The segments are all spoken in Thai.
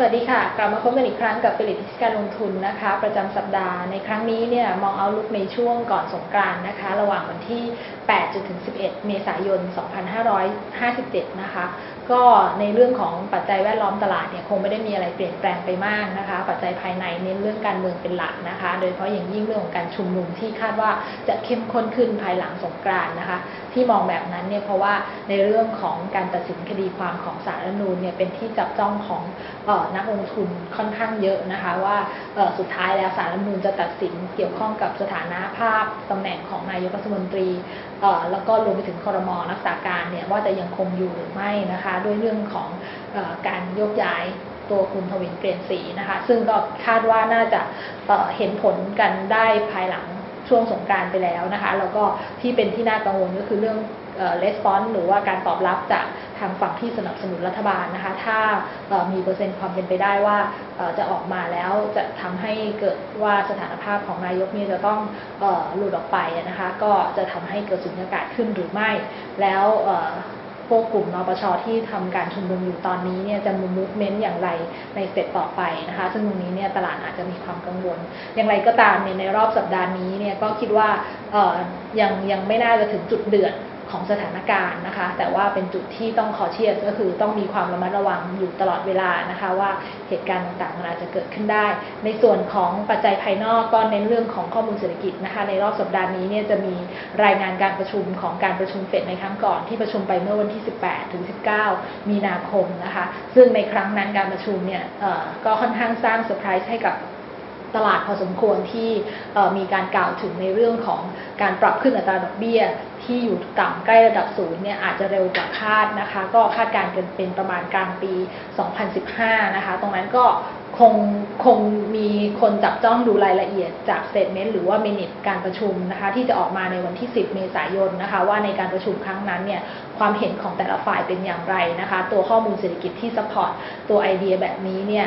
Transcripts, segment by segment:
สวัสดีค่ะ กลับมาพบกันอีกครั้งกับผลิตการลงทุนนะคะ ประจำสัปดาห์ในครั้งนี้เนี่ยมองเอาลุกในช่วงก่อนสงกรานต์นะคะ ระหว่างวันที่8จนถึง 11 เมษายน 2557 นะคะ ก็ในเรื่องของปัจจัยแวดล้อมตลาดเนี่ยคงไม่ได้มีอะไรเปลี่ยนแปลงไปมากนะคะ ปัจจัยภายในเน้นเรื่องการเมืองเป็นหลักนะคะ โดยเฉพาะอย่างยิ่งเรื่องของการชุมนุมที่คาดว่าจะเข้มข้นขึ้นภายหลังสงกรานต์นะคะ ที่มองแบบนั้นเนี่ยเพราะว่าในเรื่องของการตัดสินคดีความของศารัฐนูญเนี่ยเป็นที่จับจ้องของออนักลงทุนค่อนข้างเยอะนะคะว่าสุดท้ายแล้วศารัฐนูญจะตัดสินเกี่ยวข้องกับสถานะภาพตำแหน่งของนายกรัฐมนตรีแล้วก็รวมไปถึงคอรมอรักษาการเนี่ยว่าจะยังคงอยู่หรือไม่นะคะด้วยเรื่องของอการยกย้ายตัวคุณทวินเปลี่ยนสีนะคะ ซึ่งก็คาดว่าน่าจะเเห็นผลกันได้ภายหลังช่วงสงการไปแล้วนะคะ แล้วก็ที่เป็นที่น่ากังวลก็คือเรื่องเอ่อ response หรือว่าการตอบรับจากทางฝั่งที่สนับสนุนรัฐบาลนะคะ ถ้ามีเปอร์เซ็นต์ความเป็นไปได้ว่าจะออกมาแล้วจะทำให้เกิดว่าสถานภาพของนายกนี่จะต้องหลุดออกไปนะคะ ก็จะทำให้เกิดสุญญากาศขึ้นหรือไม่ แล้ว พวกกลุ่มนปชที่ทำการชุมนุมอยู่ตอนนี้เนี่ยจะมูฟเมนต์อย่างไรในสเต็ปต่อไปนะคะ ซึ่งตรงนี้เนี่ยตลาดอาจจะมีความกังวล อย่างไรก็ตามเนี่ยในรอบสัปดาห์นี้เนี่ยก็คิดว่าเอ่อยังยังไม่น่าจะถึงจุดเดือด ของสถานการณ์นะคะ แต่ว่าเป็นจุดที่ต้องคอเชียสก็คือต้องมีความระมัดระวังอยู่ตลอดเวลานะคะ ว่าเหตุการณ์ต่างๆมันอาจจะเกิดขึ้นได้ ในส่วนของปัจจัยภายนอกก็เน้นเรื่องของข้อมูลเศรษฐกิจนะคะ ในรอบสัปดาห์นี้เนี่ยจะมีรายงานการประชุมของการประชุมเฟดในครั้งก่อนที่ประชุมไปเมื่อวันที่ 18 ถึง 19 มีนาคมนะคะ ซึ่งในครั้งนั้นการประชุมเนี่ยก็ค่อนข้างสร้างเซอร์ไพรส์ให้กับ ตลาดพอสมควรที่มีการกล่าวถึงในเรื่องของการปรับขึ้นอัตราดอกเบี้ย ที่อยู่ต่ำใกล้ระดับศูนย์เนี่ยอาจจะเร็วกว่าคาดนะคะ ก็คาดการณ์กันเป็นประมาณกลางปี 2015 นะคะ ตรงนั้นก็คงคงมีคนจับจ้องดูรายละเอียดจากสเตเมนต์หรือว่ามินิทการประชุมนะคะที่จะออกมาในวันที่ 10 เมษายนนะคะว่าในการประชุมครั้งนั้นเนี่ย ความเห็นของแต่ละฝ่ายเป็นอย่างไรนะคะ ตัวข้อมูลเศรษฐกิจที่ซัพพอร์ตตัวไอเดียแบบนี้เนี่ย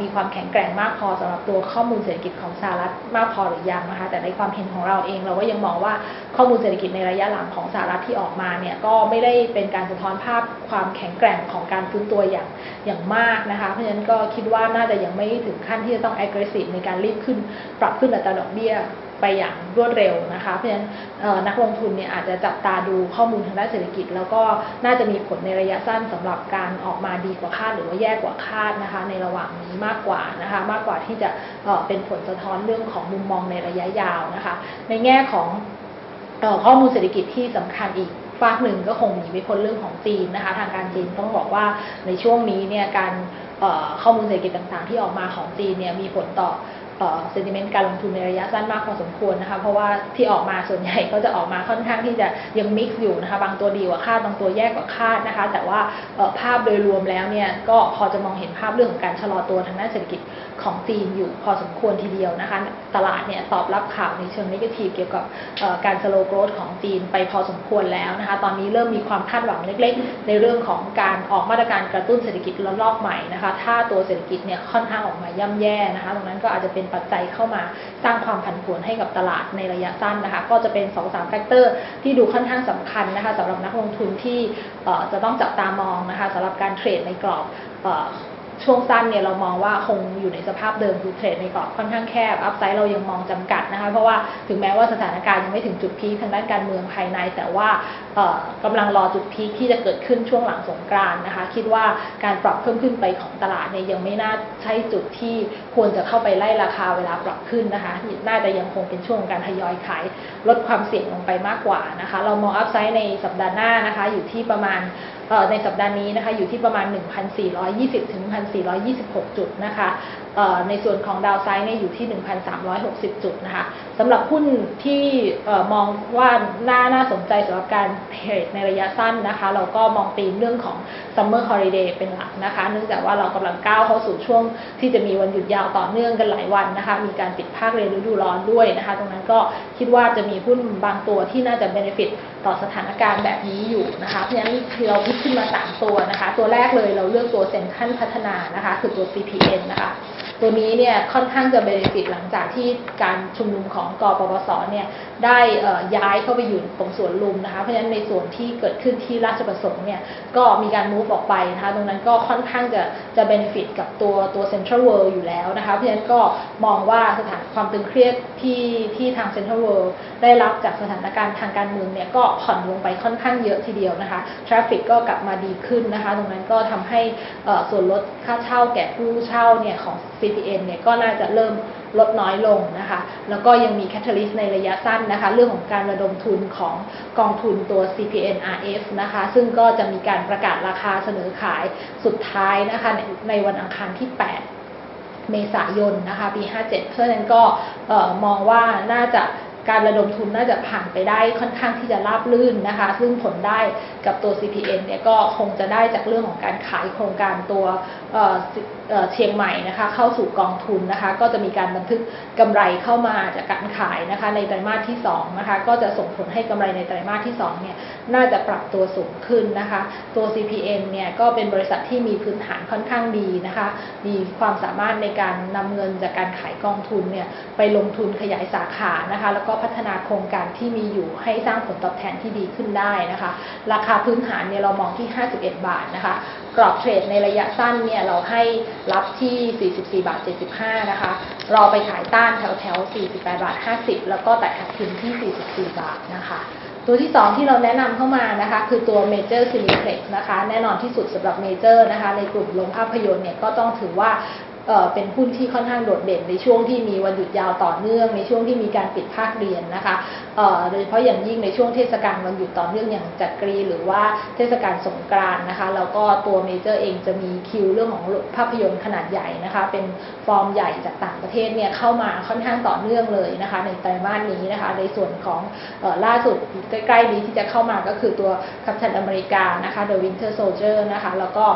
มีความแข็งแกร่งมากพอสำหรับตัวข้อมูลเศรษฐกิจของสหรัฐมากพอหรือยังนะคะ แต่ในความเห็นของเราเองเราก็ยังมองว่าข้อมูลเศรษฐกิจในระยะหลังของสหรัฐที่ออกมาเนี่ยก็ไม่ได้เป็นการสะท้อนภาพความแข็งแกร่งของการฟื้นตัวอย่างอย่างมากนะคะ เพราะฉะนั้นก็คิดว่าน่าจะยังไม่ถึงขั้นที่จะต้อง aggressive ในการรีบขึ้นปรับขึ้นอัตราดอกเบี้ย ไปอย่างรวดเร็วนะคะเพราะฉะนั้นนักลงทุนเนี่ยอาจจะจับตาดูข้อมูลทางด้านเศรษฐกิจ แล้วก็น่าจะมีผลในระยะสั้นสำหรับการออกมาดีกว่าคาด หรือว่าแย่กว่าคาดนะคะในระหว่างนี้มากกว่านะคะมากกว่าที่จะเป็นผลสะท้อนเรื่องของมุมมองในระยะยาวนะคะ ในแง่ของข้อมูลเศรษฐกิจที่สำคัญอีกฝากหนึ่งก็คงหนีไม่พ้นเรื่องของจีนนะคะ ทางการจีนต้องบอกว่าในช่วงนี้เนี่ยการข้อมูลเศรษฐกิจต่างๆ ที่ออกมาของจีนเนี่ยมีผลต่อ เซนติเมนต์การลงทุนในระยะสั้นมากพอสมควรนะคะ เพราะว่าที่ออกมาส่วนใหญ่ก็จะออกมาค่อนข้างที่จะยังมิกซ์อยู่นะคะ บางตัวดีกว่าคาด บางตัวแย่กว่าคาดนะคะ แต่ว่าภาพโดยรวมแล้วเนี่ยก็พอจะมองเห็นภาพเรื่องของการชะลอตัวทางด้านเศรษฐกิจของจีนอยู่พอสมควรทีเดียวนะคะ ตลาดเนี่ยตอบรับข่าวในเชิงนิเกทีฟเกี่ยวกับการ slow growth ของจีนไปพอสมควรแล้วนะคะ ตอนนี้เริ่มมีความคาดหวังเล็กๆ ในเรื่องของการออกมาตรการกระตุ้นเศรษฐกิจระลอกใหม่นะคะ ถ้าตัวเศรษฐกิจเนี่ยค่อนข้างออกมาย่ำแย่นะคะ ตรงนั้นก็อาจจะเป็นปัจจัยเข้ามาสร้างความผันผวนให้กับตลาดในระยะสั้นนะคะ ก็จะเป็น2อสามแฟกเตอร์ที่ดูค่อนข้างสำคัญนะคะสำหรับนักลงทุนที่จะต้องจับตามองนะคะสำหรับการเทรดในกรอบ ช่วงสั้นเนี่ยเรามองว่าคงอยู่ในสภาพเดิมคือเทรดในกรอบค่อนข้างแคบ อัพไซด์เรายังมองจำกัดนะคะ เพราะว่าถึงแม้ว่าสถานการณ์ยังไม่ถึงจุดพีคทางด้านการเมืองภายใน แต่ว่าเอ่อกำลังรอจุดพีคที่จะเกิดขึ้นช่วงหลังสงกรานนะคะ คิดว่าการปรับเพิ่มขึ้นไปของตลาดเนี่ยยังไม่น่าใช่จุดที่ควรจะเข้าไปไล่ราคาเวลาปรับขึ้นนะคะ น่าจะยังคงเป็นช่วงของการทยอยขายลดความเสี่ยงลงไปมากกว่านะคะ เรามองอัพไซด์ในสัปดาห์หน้านะคะ อยู่ที่ประมาณ ในสัปดาห์นี้นะคะอยู่ที่ประมาณ 1,420 ถึง 1,426 จุดนะคะในส่วนของดาวไซด์เนี่ยอยู่ที่ 1,360 จุดนะคะสำหรับหุ้นที่มองว่าน่าน่าสนใจสำหรับการเทรดในระยะสั้นนะคะ เราก็มองตีมเรื่องของ Summer Holiday เป็นหลักนะคะ เนื่องจากว่าเรากำลังก้าวเข้าสู่ช่วงที่จะมีวันหยุดยาวต่อเนื่องกันหลายวันนะคะ มีการปิดภาคเรียนฤดูร้อนด้วยนะคะ ตรงนั้นก็คิดว่าจะมีหุ้นบางตัวที่น่าจะ benefit ต่อสถานการณ์แบบนี้อยู่นะคะเพราะฉะนั้นเราพิขึ้นมา 3 ตัวนะคะ ตัวแรกเลยเราเลือกตัวเซ็นทรัลพัฒนานะคะ คือตัว CPN นะคะ ตัวนี้เนี่ยค่อนข้างจะเบนฟิตหลังจากที่การชุมนุมของกปปสเนี่ยได้ย้ายเข้าไปอยู่ตรงสวนลุมนะคะเพราะฉะนั้นในส่วนที่เกิดขึ้นที่ราชประสงค์เนี่ยก็มีการมูฟออกไปนะคะตรงนั้นก็ค่อนข้างจะจะเบนฟิตกับตัวตัวเซ็นทรัลเวิลด์อยู่แล้วนะคะเพราะฉะนั้นก็มองว่าสถานความตึงเครียดที่ที่ทางเซ็นทรัลเวิลด์ ได้รับจากสถานการณ์ทางการเมืองเนี่ยก็ผ่อนลงไปค่อนข้างเยอะทีเดียวนะคะทราฟฟิกก็กลับมาดีขึ้นนะคะ ตรงนั้นก็ทำให้ส่วนลดค่าเช่าแก่ผู้เช่าเนี่ยของ CPN เนี่ยก็น่าจะเริ่มลดน้อยลงนะคะ แล้วก็ยังมีแคตตาลิสในระยะสั้นนะคะ เรื่องของการระดมทุนของกองทุนตัว CPN RF นะคะ ซึ่งก็จะมีการประกาศราคาเสนอขายสุดท้ายนะคะในในวันอังคารที่ 8 เมษายนนะคะ ปี 57 เพราะฉะนั้นก็มองว่าน่าจะ การระดมทุนน่าจะผ่านไปได้ค่อนข้างที่จะราบลื่นนะคะ ซึ่งผลได้กับตัว CPN เนี่ยก็คงจะได้จากเรื่องของการขายโครงการตัวเเเชียงใหม่นะคะเข้าสู่กองทุนนะคะก็จะมีการบันทึกกำไรเข้ามาจากการขายนะคะในไตรมาสที่2นะคะก็จะส่งผลให้กำไรในไตรมาสที่2เนี่ยน่าจะปรับตัวสูงขึ้นนะคะตัว CPN เนี่ยก็เป็นบริษัทที่มีพื้นฐานค่อนข้างดีนะคะมีความสามารถในการนำเงินจากการขายกองทุนเนี่ยไปลงทุนขยายสาขานะคะแล้วก็พัฒนาโครงการที่มีอยู่ให้สร้างผลตอบแทนที่ดีขึ้นได้นะคะราคาคาพื้นฐานเนี่ยเรามองที่ 51 บาทนะคะ กรอบเทรดในระยะสั้นเนี่ยเราให้รับที่ 44 บาท 75 นะคะ รอไปขายต้านแถวแถวๆ48 บาท 50 แล้วก็แตะขาดทุนที่ 44 บาทนะคะตัวที่ 2 ที่เราแนะนำเข้ามานะคะ คือตัว Major Cineplex นะคะ แน่นอนที่สุดสำหรับ Major นะคะ ในกลุ่มโรงภาพยนตร์เนี่ยก็ต้องถือว่า เป็นหุ้นที่ค่อนข้างโดดเด่นในช่วงที่มีวันหยุดยาวต่อเนื่อง ในช่วงที่มีการปิดภาคเรียนนะคะเออโดยเฉพาะอย่างยิ่งในช่วงเทศกาลวันหยุดต่อเนื่องอย่างจักรี หรือว่าเทศกาลสงกรานต์นะคะแล้วก็ตัวเมเจอร์เองจะมีคิวเรื่องของภาพยนตร์ขนาดใหญ่นะคะเป็นฟอร์มใหญ่จากต่างประเทศเนี่ยเข้ามาค่อนข้างต่อเนื่องเลยนะคะในไตรมาสนี้นะคะในส่วนของออล่าสุดใกล้ๆนี้ที่จะเข้ามาก็คือตัวกัปตันอเมริกานะคะ The Winter Soldier นะคะแล้วก็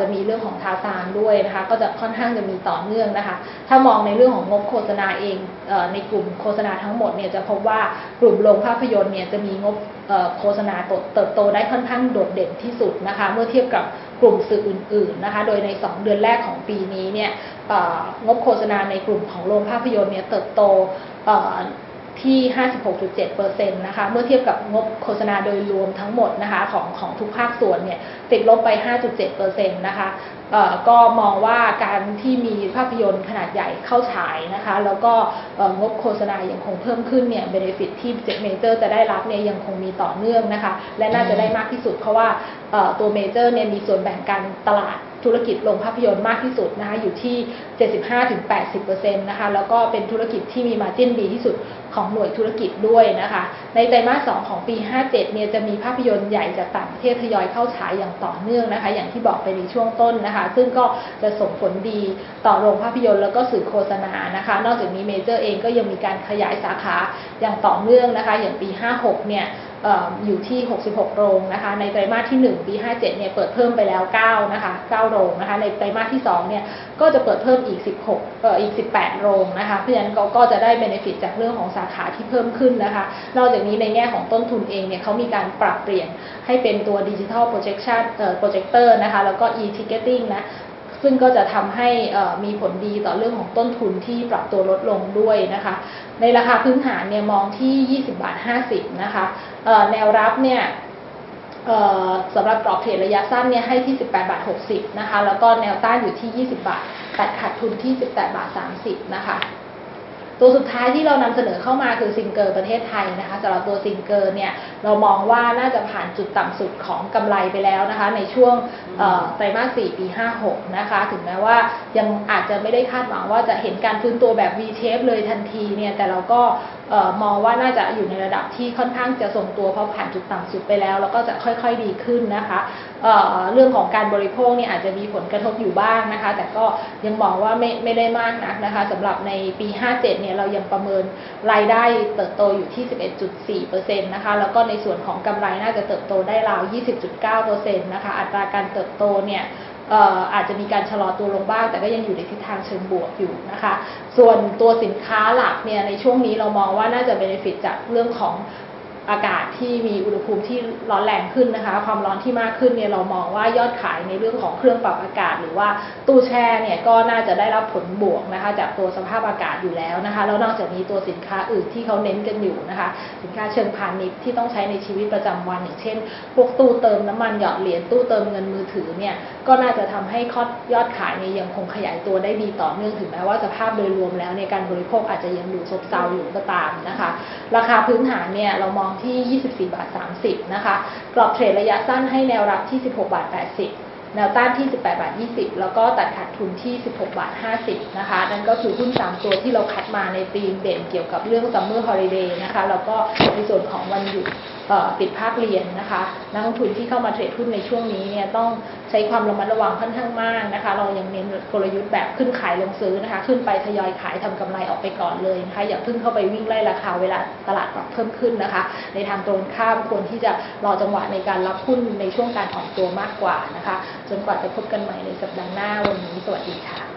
จะมีเรื่องของทาซานด้วยนะคะก็จะค่อนข้างจะมีต่อเนื่องนะคะ ถ้ามองในเรื่องของงบโฆษณาเองเออในกลุ่มโฆษณาทั้งหมดเนี่ยจะพบว่ากลุ่มโรงภาพยนตร์เนี่ยจะมีงบโฆษณาเติบโตได้ค่อนข้างโดดเด่นที่สุดนะคะ เมื่อเทียบกับกลุ่มสื่ออื่น ๆนะคะ โดยใน 2 เดือนแรกของปีนี้เนี่ยงบโฆษณาในกลุ่มของโรงภาพยนตร์เนี่ยเติบโต ที่ 56.7%นะคะ เมื่อเทียบกับงบโฆษณาโดยรวมทั้งหมดนะคะของของทุกภาคส่วนเนี่ยติดลบไป 5.7%นะคะเอ่อก็มองว่าการที่มีภาพยนตร์ขนาดใหญ่เข้าฉายนะคะ แล้วก็งบโฆษณายังคงเพิ่มขึ้นเนี่ยเบนฟิตที่เมเจอร์จะได้รับเนี่ยยังคงมีต่อเนื่องนะคะ และน่าจะได้มากที่สุดเพราะว่าเอ่อตัวเมเจอร์เนี่ยมีส่วนแบ่งการตลาด ธุรกิจโรงภาพยนตร์มากที่สุดนะคะอยู่ที่ 75-80%นะคะแล้วก็เป็นธุรกิจที่มีมาจิ้นดีที่สุดของหน่วยธุรกิจด้วยนะคะ ในไตรมาส 2 ของปี 57 เนี่ยจะมีภาพยนตร์ใหญ่จากต่างประเทศทยอยเข้าฉายอย่างต่อเนื่องนะคะ อย่างที่บอกไปในช่วงต้นนะคะ ซึ่งก็จะส่งผลดีต่อโรงภาพยนตร์แล้วก็สื่อโฆษณานะคะ นอกจากนี้เมเจอร์เองก็ยังมีการขยายสาขาอย่างต่อเนื่องนะคะ อย่างปี 56 เนี่ย อยู่ที่ 66 โรงนะคะ ในไตรมาสที่ 1 ปี 57 เนี่ยเปิดเพิ่มไปแล้ว 9 นะคะ 9 โรงนะคะ ในไตรมาสที่ 2 เนี่ยก็จะเปิดเพิ่มอีก 16 เอ่อ อีก 18 โรงนะคะ เพราะฉะนั้นก็ก็จะได้เบนฟิตจากเรื่องของสาขาที่เพิ่มขึ้นนะคะ นอกจากนี้ในแง่ของต้นทุนเองเนี่ยเขามีการปรับเปลี่ยนให้เป็นตัวดิจิทัลโปรเจคชันเอ่อ โปรเจคเตอร์นะคะ แล้วก็ e-ticketing นะซึ่งก็จะทำให้อ่อมีผลดีต่อเรื่องของต้นทุนที่ปรับตัวลดลงด้วยนะคะ ในราคาพื้นฐานเนี่ยมองที่ 20 บาท 50 นะคะ แนวรับเนี่ยสำหรับกรอบเทรดระยะสั้นเนี่ยให้ที่ 18 บาท 60 นะคะ แล้วก็แนวต้านอยู่ที่ 20 บาทตัดขาดทุนที่ 18 บาท 30 นะคะ ตัวสุดท้ายที่เรานำเสนอเข้ามาคือซิงเกอร์ประเทศไทยนะคะสำหรับตัวซิงเกอร์เนี่ยเรามองว่าน่าจะผ่านจุดต่ำสุดของกำไรไปแล้วนะคะ ในช่วงไตรมาส 4 ปี 56 นะคะ ถึงแม้ว่ายังอาจจะไม่ได้คาดหวังว่าจะเห็นการฟื้นตัวแบบ V shape เลยทันทีเนี่ยแต่เราก็มองว่าน่าจะอยู่ในระดับที่ค่อนข้างจะทรงตัวเพราะผ่านจุดต่ำสุดไปแล้ว แล้วก็จะค่อยๆดีขึ้นนะคะเเรื่องของการบริโภคเนี่ยอาจจะมีผลกระทบอยู่บ้างนะคะ แต่ก็ยังมองว่าไม่ไม่ได้มากนักนะคะสำหรับในปี 57 เนี่ยเรายังประเมินรายได้เติบโตอยู่ที่ 11.4%นะคะแล้วก็ในส่วนของกำไรน่าจะเติบโตได้ราว 20.9%นะคะอัตราการเติบโตเนี่ย อาจจะมีการชะลอตัวลงบ้าง แต่ก็ยังอยู่ในทิศทางเชิงบวกอยู่นะคะ ส่วนตัวสินค้าหลักเนี่ยในช่วงนี้เรามองว่าน่าจะเบนฟิตจากเรื่องของ อากาศที่มีอุณหภูมิที่ร้อนแรงขึ้นนะคะ ความร้อนที่มากขึ้นเนี่ยเรามองว่ายอดขายในเรื่องของเครื่องปรับอากาศ หรือว่าตู้แช่เนี่ยก็น่าจะได้รับผลบวกนะคะ จากตัวสภาพอากาศอยู่แล้วนะคะแล้วนอกจากนี้ตัวสินค้าอื่นที่เขาเน้นกันอยู่นะคะ สินค้าเชิงพาณิชย์ที่ต้องใช้ในชีวิตประจำวัน อย่างเช่น พวกตู้เติมน้ำมันหยอดเหรียญตู้เติมเงินมือถือเนี่ยก็น่าจะทำให้คอดยอดขายเนี่ยยังคงขยายตัวได้ดีต่อเนื่องถึงแม้ว่าสภาพโดยรวมแล้วในการบริโภคอาจจะยังดูซบเซาอยู่ก็ตามนะคะ ราคาพื้นฐานเนี่ยเรามองที่ 24 บาท 30 นะคะ กรอบเทรดระยะสั้นให้แนวรับที่ 16 บาท 80 แนวต้านที่ 18 บาท 20 แล้วก็ตัดขาดทุนที่ 16 บาท 50 นะคะ นั่นก็คือหุ้น 3 ตัวที่เราคัดมาในธีมเด่นเกี่ยวกับเรื่อง Summer Holiday นะคะ แล้วก็ในส่วนของวันหยุดปิดภาคเรียนนะคะ นักลงทุนที่เข้ามาเทรดหุ้นในช่วงนี้เนี่ยต้อง ช้ความระมัดระวังค่อนข้างมากนะคะ เรายังเน้นกลยุทธ์แบบขึ้นขายลงซื้อนะคะ ขึ้นไปทยอยขายทำกำไรออกไปก่อนเลยนะคะอย่าเพิ่งเข้าไปวิ่งไล่ราคาเวลาตลาดปรับเพิ่มขึ้นนะคะ ในทางตรงข้ามควรที่จะรอจังหวะในการรับหุ้นในช่วงการอ่อนตัวมากกว่านะคะ จนกว่าจะพบกันใหม่ในสัปดาห์หน้าวันนี้สวัสดีค่ะ